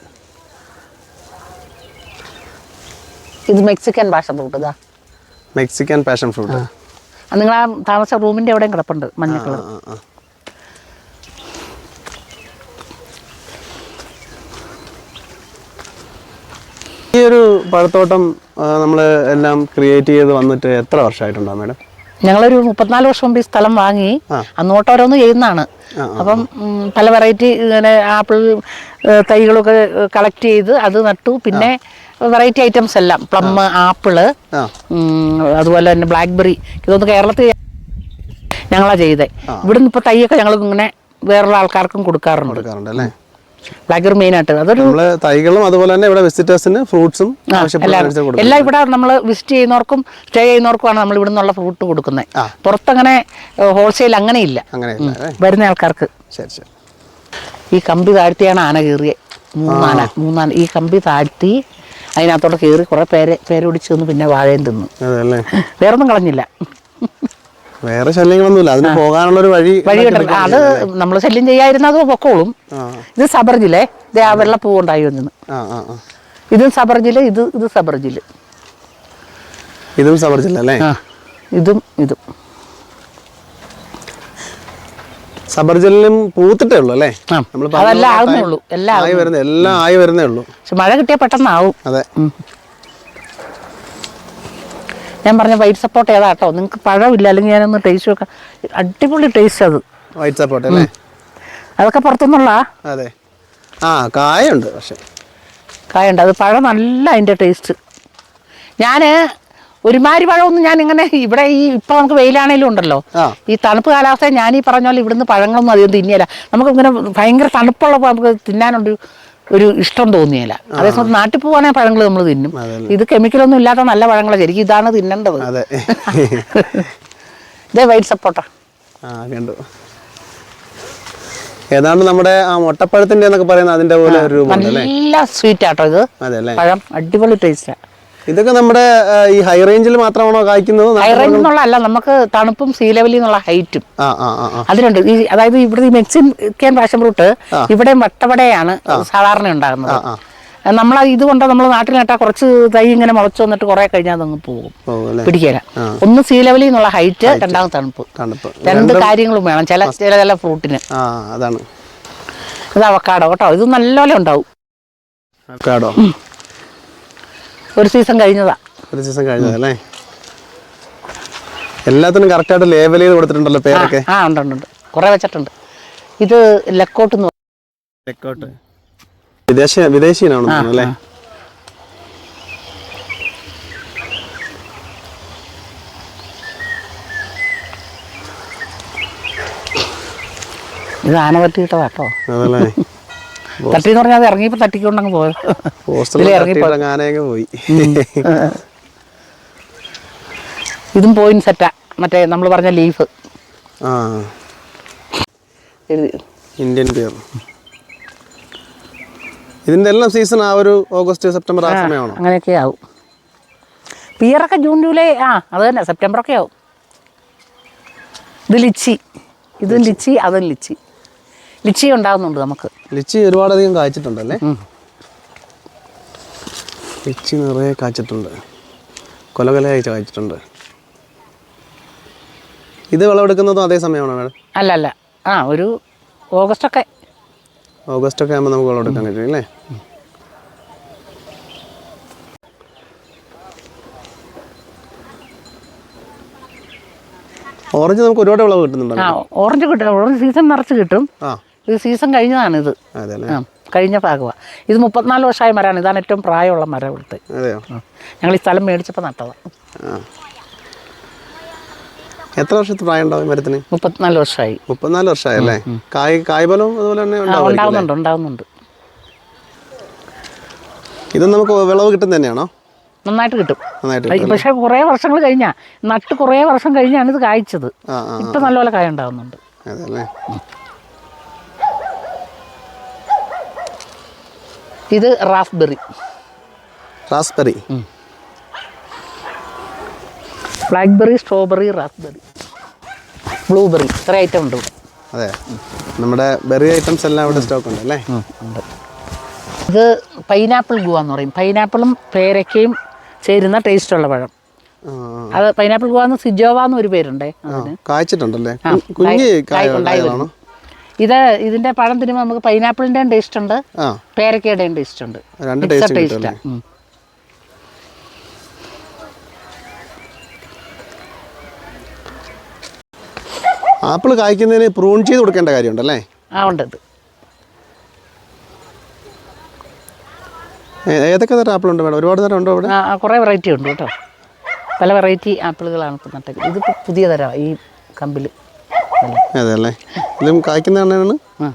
Speaker 2: ഇത് മെക്സിക്കൻ പാഷൻ ഫ്രൂട്ട് ഇതാ.
Speaker 1: മെക്സിക്കൻ പാഷൻ ഫ്രൂട്ട്
Speaker 2: നിങ്ങൾ ആ താമസ റൂമിന്റെ എവിടെയും കിടപ്പുണ്ട് മഞ്ഞ കളർ
Speaker 1: ഈ ഒരു പഴത്തോട്ടം നമ്മൾ എല്ലാം ക്രിയേറ്റ് ചെയ്ത് വന്നിട്ട് എത്ര വർഷമായിട്ടുണ്ടാവും മാഡം?
Speaker 2: ഞങ്ങളൊരു മുപ്പത്തിനാല് വർഷം മുമ്പ് ഈ സ്ഥലം വാങ്ങി. അന്നോട്ട് ഓരോന്ന് ചെയ്യുന്നതാണ്. അപ്പം പല വെറൈറ്റി ഇങ്ങനെ ആപ്പിൾ തൈകളൊക്കെ കളക്ട് ചെയ്ത് അത് നട്ടു. പിന്നെ വെറൈറ്റി ഐറ്റംസ് എല്ലാം പ്ലം ആപ്പിൾ അതുപോലെ തന്നെ ബ്ലാക്ക്ബെറി ഇതൊന്ന് കേരളത്തിൽ ഞങ്ങളാ ചെയ്തേ. ഇവിടുന്ന് ഇപ്പോൾ തൈയൊക്കെ ഞങ്ങൾ ഇങ്ങനെ വേറെയുള്ള ആൾക്കാർക്കും കൊടുക്കാറുണ്ട്.
Speaker 1: കൊടുക്കാറുണ്ട് അല്ലേ?
Speaker 2: ബ്ലാക്ക്ബെറി മെയിനായിട്ട് അതൊരു
Speaker 1: നമ്മൾ തൈകളും അതുപോലെ തന്നെ ഇവിടെ വിസിറ്റേഴ്സിന് ഫ്രൂട്ട്സും
Speaker 2: എല്ലാം ഇവിടെ നമ്മൾ വിസിറ്റ് ചെയ്യുന്നവർക്കും സ്റ്റേ ചെയ്യുന്നവർക്കുമാണ് നമ്മൾ ഇവിടെ നിന്നുള്ള ഫ്രൂട്ട് കൊടുക്കുന്നത്. പുറത്തങ്ങനെ ഹോൾസെയിൽ അങ്ങനെയില്ല.
Speaker 1: അങ്ങനെയല്ല
Speaker 2: വരുന്ന ആൾക്കാർക്ക്. ഈ കമ്പി താഴ്ത്തിയാണ് ആന കയറിയത് മൂന്നാന മൂന്നാന. ഈ കമ്പി താഴ്ത്തി അതിനകത്തോടെ കയറി കുറെ പേര് പേരോടിച്ചു തിന്ന് പിന്നെ വാഴയും തിന്നു. വേറൊന്നും കളഞ്ഞില്ല.
Speaker 1: വേറെ ശല്യങ്ങളൊന്നുമില്ല. അതിന് പോകാനുള്ള ഒരു വഴി
Speaker 2: വഴി കിട്ടണം. അത് നമ്മൾ ശല്യം ചെയ്യാതിരുന്ന അത് പൊക്കോളും. ഇത് സബർജിലെ ഇത് ആ വെള്ളപ്പൂ ഉണ്ടായി വന്നു
Speaker 1: ആ ആ ആ.
Speaker 2: ഇതും സബർജിൽ ഇത് ഇത് സബർജിൽ.
Speaker 1: ഇതും സബർജില്ല അല്ലേ?
Speaker 2: ഇതും ഇതും.
Speaker 1: സബർജലിലും പൂത്തിട്ടേ ഉള്ളൂ അല്ലേ? നമ്മൾ
Speaker 2: എല്ലാം
Speaker 1: ആയി വരുന്നേ ഉള്ളൂ.
Speaker 2: പക്ഷെ മഴ കിട്ടിയാൽ പെട്ടെന്നാവും
Speaker 1: അതെ.
Speaker 2: ഞാൻ പറഞ്ഞ വൈറ്റ് സപ്പോർട്ട് ഏതാ കേട്ടോ നിങ്ങൾക്ക് പഴമില്ല അല്ലെങ്കിൽ ഞാനൊന്ന് ടേസ്റ്റ് വെക്കാം അടിപൊളി ടേസ്റ്റ് അത്.
Speaker 1: വൈറ്റ് സപ്പോർട്ട് അല്ലേ?
Speaker 2: അതൊക്കെ പുറത്തുനിന്നുള്ള
Speaker 1: അതെ. ആ കായുണ്ട് പക്ഷേ.
Speaker 2: കായുണ്ട്. അത് പഴം നല്ല അതിന്റെ ടേസ്റ്റ് ഞാൻ ഒരുമാതിരി പഴമൊന്നും ഞാൻ ഇങ്ങനെ ഇവിടെ ഈ ഇപ്പൊ നമുക്ക് വെയിലാണേലും ഉണ്ടല്ലോ. ഈ തണുപ്പ് കാലാവസ്ഥ ഞാൻ ഈ പറഞ്ഞ പോലെ ഇവിടുന്ന് പഴങ്ങളൊന്നും അധികം തിന്നിയല്ല നമുക്ക് ഇങ്ങനെ ഭയങ്കര തണുപ്പുള്ളപ്പോൾ നമുക്ക് തിന്നാനുണ്ട് ഒരു ഇഷ്ടം തോന്നിയല്ല അതേസമയത്ത് നാട്ടിൽ പോവാണെങ്കിൽ പഴങ്ങൾ നമ്മൾ തിന്നും. ഇത് കെമിക്കലൊന്നും ഇല്ലാത്ത നല്ല പഴങ്ങളാണ് ശരിക്കും ഇതാണ് തിന്നേണ്ടത്.
Speaker 1: അതെ.
Speaker 2: ഇതേ വൈറ്റ്
Speaker 1: സപ്പോട്ട. കണ്ടു. ഏതാണ്ട് നമ്മുടെ ആ മുട്ടപ്പഴത്തിന്റെ എന്നൊക്കെ പറയുന്ന അതിന്റെ പോലെ ഒരു
Speaker 2: നല്ല സ്വീറ്റ് ആട്ടോ ഇത്. പഴം അടിപൊളി ടേസ്റ്റാ
Speaker 1: ഇതൊക്കെ നമ്മുടെ ഈ ഹൈ റേഞ്ചിൽ മാത്രമാണോ കായ്ക്കുന്നത്?
Speaker 2: ഹൈ റേഞ്ച് എന്നുള്ള അല്ല നമുക്ക് തണുപ്പും സീ ലെവലിൽ നിന്നുള്ള ഹൈറ്റും അതിലുണ്ട് ഈ അതായത് ഇവിടെ ഈ മെക്സിക്കൻ പാഷൻ ഫ്രൂട്ട് ഇവിടെ വട്ടവടയാണ് സാധാരണ ഉണ്ടാകുന്നത്. നമ്മൾ ഇതുകൊണ്ട് നമ്മൾ നാട്ടിൽ നട്ടാൽ കുറച്ച് തൈ ഇങ്ങനെ മുളച്ചു വന്നിട്ട് കുറെ കഴിഞ്ഞാൽ അതങ്ങ് പോകും. പിടിക്കാൻ ഒന്ന് സീ ലെവലിൽ നിന്നുള്ള ഹൈറ്റ് രണ്ടാമത് തണുപ്പ്.
Speaker 1: തണുപ്പ്.
Speaker 2: രണ്ട് കാര്യങ്ങളും വേണം. ചില ചില ചില ഫ്രൂട്ടിന്
Speaker 1: അതാണ്.
Speaker 2: ഇത് അവക്കാടോ കേട്ടോ. ഇത് നല്ലപോലെ ഉണ്ടാവും.
Speaker 1: കാടോ
Speaker 2: ഒരു സീസൺ കഴിഞ്ഞതാ.
Speaker 1: ഒരു സീസൺ കഴിഞ്ഞതല്ലേ എല്ലാത്തിനും കറക്റ്റായിട്ട് ലേബൽ ചെയ്ത് കൊടുത്തിട്ടുണ്ടല്ലോ പേരൊക്കെ.
Speaker 2: ആ ഉണ്ട് ഉണ്ട് ഉണ്ട്. കുറേ വെച്ചിട്ടുണ്ട്. ഇത് ലക്കോട്ട്
Speaker 1: ലക്കോട്ട്. വിദേശ വിദേശീയനാണെന്ന് അല്ലേ?
Speaker 2: ഇത് ആന പറ്റിയിട്ടതാട്ടോ
Speaker 1: അതല്ലേ.
Speaker 2: തട്ടി എന്ന് പറഞ്ഞാൽ അത് ഇറങ്ങിയപ്പോൾ തട്ടിക്കൊണ്ടങ്ങ് പോയത്. ഇറങ്ങി
Speaker 1: ആനയൊക്കെ പോയി.
Speaker 2: ഇതും പോയിന്റ് സെറ്റാ മറ്റേ നമ്മൾ പറഞ്ഞ ലീഫ്
Speaker 1: ഇന്ത്യൻ ഇതിന്റെ എല്ലാം സീസൺ ആ ഒരു ഓഗസ്റ്റ് സെപ്റ്റംബർ ആ സമയമാണോ?
Speaker 2: അങ്ങനെയൊക്കെ ആവും. പിയറൊക്കെ ജൂൺ ജൂലൈ ആ അത് തന്നെ. സെപ്റ്റംബറൊക്കെ ആവും. ഇത് ലിച്ചി. ഇതും ലിച്ചി അതും ലിച്ചി. ലിച്ചി ഉണ്ടാകുന്നുണ്ട് നമുക്ക്.
Speaker 1: ലിച്ചി ഒരുപാടധികം കായ്ച്ചിട്ടുണ്ടല്ലേ?
Speaker 2: അല്ലേ
Speaker 1: ലിച്ചി നിറയെ കായ്ച്ചിട്ടുണ്ട്. കൊലകലയായി കായ്ച്ചിട്ടുണ്ട്. ഇത് വിളവെടുക്കുന്നതും അതേ സമയമാണോ മേഡം?
Speaker 2: അല്ല അല്ല. ആ ഒരു ഓഗസ്റ്റ് ഒക്കെ
Speaker 1: ഓഗസ്റ്റ് ഒക്കെ ആകുമ്പോൾ നമുക്ക് വിളവെടുക്കാൻ കഴിയും അല്ലേ? ഓറഞ്ച് നമുക്ക് ഒരുപാട് വിളവ്
Speaker 2: കിട്ടുന്നുണ്ടോ ഓറഞ്ച് കിട്ടും. ഓറഞ്ച് സീസൺ നിറച്ച് കിട്ടും.
Speaker 1: ആ.
Speaker 2: ഇത് സീസൺ കഴിഞ്ഞതാണ് ഇത്
Speaker 1: അതെ
Speaker 2: കഴിഞ്ഞ ഭാഗമാണ് ഇത് മുപ്പത്തിനാല് വർഷമായ മരമാണ്. ഇതാണ് ഏറ്റവും പ്രായമുള്ള മരം ഇവിടുത്തെ ഞങ്ങൾ ഈ സ്ഥലം മേടിച്ചപ്പോൾ നട്ടതാണ്
Speaker 1: എത്ര വർഷത്തെ പ്രായം ഉണ്ടാവും ഈ മരത്തിന്?
Speaker 2: മുപ്പത്തിനാല് വർഷമായി.
Speaker 1: മുപ്പത്തിനാല് വർഷമായല്ലേ? കായ് കായ്ഫലം അതുപോലെ തന്നെ
Speaker 2: ഉണ്ടാവുന്നുണ്ട് ഉണ്ടാവുന്നുണ്ട്.
Speaker 1: ഇത് നമുക്ക് വിളവ് കിട്ടും തന്നെയാണോ?
Speaker 2: നന്നായിട്ട് കിട്ടും. പക്ഷേ കുറേ വർഷങ്ങൾ കഴിഞ്ഞാ. നട്ട് കുറേ വർഷം കഴിഞ്ഞാണ് ഇത് കായ്ച്ചത് ഇപ്പം നല്ലപോലെ കായ ഉണ്ടാവുന്നുണ്ട്.
Speaker 1: അതെ
Speaker 2: ഇത് raspberry.
Speaker 1: Raspberry.
Speaker 2: Blackberry strawberry raspberry. Blueberry ഇത്ര ഐറ്റം ഉണ്ട്
Speaker 1: അതെ. നമ്മുടെ ബെറി ഐറ്റംസ് എല്ലാം ഇവിടെ സ്റ്റോക്ക് ഉണ്ട് അല്ലേ?
Speaker 2: ഉണ്ട്. ഇത് പൈനാപ്പിൾ ഗുവ എന്ന് പറയും. പൈനാപ്പിളും പേരക്കയും ചേരുന്ന ടേസ്റ്റ്
Speaker 1: ഉള്ള പഴം.
Speaker 2: അത് പൈനാപ്പിൾ ഗുവ എന്ന് സിജോവ എന്നൊരു പേരുണ്ടേ
Speaker 1: കായ്ച്ചിട്ടുണ്ടല്ലേ? കുഞ്ഞ്
Speaker 2: കായ്-
Speaker 1: കായ
Speaker 2: കായ് ഉണ്ടായി
Speaker 1: കായകളാണോ
Speaker 2: വരുന്നു. ഇത് ഇതിന്റെ പഴം തിരുമ്പോൾ നമുക്ക് പൈനാപ്പിളിന്റെ ടേസ്റ്റ് ഉണ്ട്. പേരക്കയുടെയും ടേസ്റ്റ് ഉണ്ട്.
Speaker 1: രണ്ട് ടേസ്റ്റ്. ആപ്പിൾ കായ്ക്കുന്നതിന് പ്രൂൺ ചെയ്ത് കൊടുക്കേണ്ട കാര്യമുണ്ടല്ലേ?
Speaker 2: ആ ഉണ്ട്
Speaker 1: ഏതൊക്കെ തരം ആപ്പിൾ ഉണ്ട് മേഡം? ഒരുപാട് തരം ഉണ്ടോ ഇവിടെ
Speaker 2: ആ കുറേ വെറൈറ്റി ഉണ്ട് കേട്ടോ. പല വെറൈറ്റി ആപ്പിളുകളാണ് ഇപ്പം നട്ടത് ഇതിപ്പോൾ പുതിയ തരമാണ് ഈ കമ്പിൽ
Speaker 1: അതെ അല്ലേ ഇതും കായ്ക്കുന്ന എണ്ണയാണ്?
Speaker 2: ആ.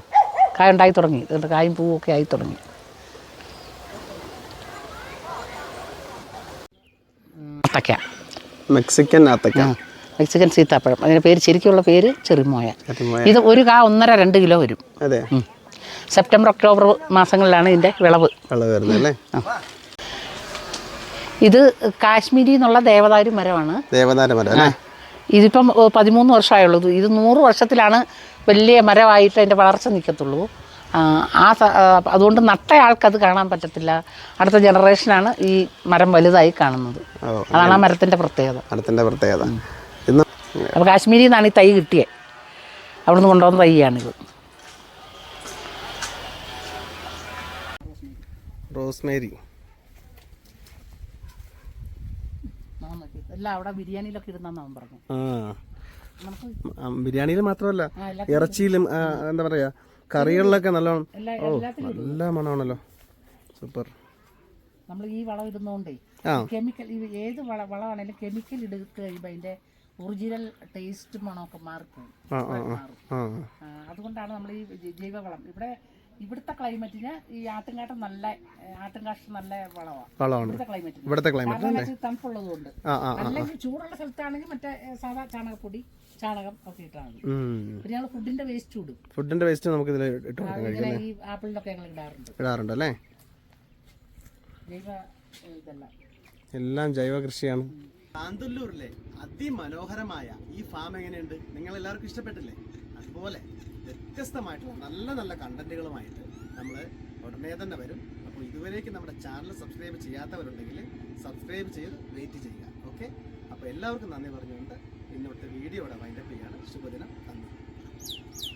Speaker 2: കായ ഉണ്ടായി തുടങ്ങി. എന്നിട്ട് കായും പൂവും ഒക്കെ ആയി തുടങ്ങി. അത്തക്ക
Speaker 1: മെക്സിക്കൻ അത്തക്ക
Speaker 2: മെക്സിക്കൻ സീത്താപ്പഴം അതിന്റെ പേര് ശരിക്കുള്ള പേര് ചെറിമോയ. ഇത് ഒരു കാ ഒന്നര രണ്ട് കിലോ വരും.
Speaker 1: അതെ.
Speaker 2: സെപ്റ്റംബർ ഒക്ടോബർ മാസങ്ങളിലാണ് ഇതിന്റെ വിളവ്.
Speaker 1: വിളവ് വരുന്നത് അല്ലേ?
Speaker 2: ഇത് കാശ്മീരി എന്നുള്ള ദേവദാരു മരമാണ്.
Speaker 1: ദേവദാരി മരം
Speaker 2: ഇതിപ്പം പതിമൂന്ന് വർഷമായുള്ളത് ഇത് നൂറ് വർഷത്തിലാണ് വലിയ മരമായിട്ട് അതിന്റെ വളർച്ച നിൽക്കത്തുള്ളൂ. ആ, അതുകൊണ്ട് നട്ട ആൾക്കത് കാണാൻ പറ്റത്തില്ല. അടുത്ത ജനറേഷനാണ് ഈ മരം വലുതായി കാണുന്നത്. അതാണ് ആ മരത്തിന്റെ പ്രത്യേകത.
Speaker 1: മരത്തിന്റെ പ്രത്യേകത. ഇന്ന്
Speaker 2: അപ്പോൾ കാശ്മീരിൽ നിന്നാണ് ഈ തൈ കിട്ടിയത് അവിടുന്ന് കൊണ്ടുവന്ന തൈയാണിത്.
Speaker 1: റോസ്മേരി.
Speaker 2: അവിടെ ബിരിയാണിയിലൊക്കെ പറഞ്ഞു.
Speaker 1: ബിരിയാണിയിൽ മാത്രമല്ല ഇറച്ചിയിലും എന്താ പറയാ കറികളിലൊക്കെ നല്ലോണം ഓ നല്ല മണമാണല്ലോ. സൂപ്പർ.
Speaker 2: നമ്മൾ ഈ വളം ഇടുന്നോണ്ടേ കെമിക്കൽ ഏത് വള വളമാണെങ്കിലും കെമിക്കൽ എടുത്ത് കഴിയുമ്പോൾ അതിന്റെ ഒറിജിനൽ ടേസ്റ്റ് മണമൊക്കെ മാറിപ്പോകും അതുകൊണ്ടാണ് നമ്മൾ ഈ ജൈവവളം. ഇവിടെ ഇവിടുത്തെ ക്ലൈമറ്റിന് ഈ ആട്ടുംകാട്ടം നല്ല ആട്ടുംകാഷ്ടം നല്ല വളമാണ്
Speaker 1: വളമാണ്
Speaker 2: ഇവിടുത്തെ
Speaker 1: ക്ലൈമറ്റ്
Speaker 2: എന്ന് തണുപ്പുള്ളതുകൊണ്ട്. അല്ലെങ്കിൽ ചൂടുള്ള സ്ഥലത്താണെങ്കിൽ മറ്റേ സാധാ ചാണകപ്പൊടി ചാണകം ഒക്കെ ഇട്ടാൽ മതി.
Speaker 1: ഉം.
Speaker 2: പിന്നെ ഞങ്ങൾ ഫുഡിന്റെ വേസ്റ്റ് ഇടും.
Speaker 1: ഫുഡിന്റെ വേസ്റ്റ് നമുക്ക് ഇതിൽ ഇട്ട് കൊടുക്കാൻ കഴിയും
Speaker 2: ഇങ്ങനെ ഈ ആപ്പിളിനൊക്കെ ഞങ്ങൾ ഇടാറുണ്ട്.
Speaker 1: ഇടാറുണ്ട് അല്ലേ?
Speaker 2: ജൈവ ഇതെല്ലാം.
Speaker 1: എല്ലാം ജൈവ കൃഷിയാണ്. കാന്തല്ലൂരിലെ അതിമനോഹരമായ ഈ ഫാം എങ്ങനെയുണ്ട്? നിങ്ങൾ എല്ലാവർക്കും ഇഷ്ടപ്പെട്ടില്ലേ? അതുപോലെ. വ്യത്യസ്തമായിട്ടുള്ള നല്ല നല്ല കണ്ടന്റുകളുമായിട്ട് നമ്മൾ ഉടനെ തന്നെ വരും. അപ്പോൾ ഇതുവരേക്ക് നമ്മുടെ ചാനൽ സബ്സ്ക്രൈബ് ചെയ്യാത്തവരുണ്ടെങ്കിൽ സബ്സ്ക്രൈബ് ചെയ്ത് വെയിറ്റ് ചെയ്യുക. ഓക്കെ അപ്പോൾ എല്ലാവർക്കും നന്ദി പറഞ്ഞുകൊണ്ട് ഇന്നത്തെ വീഡിയോ ഇവിടെ വൈൻഡപ്പ് ചെയ്യാണ്. ശുഭദിനം. നന്ദി.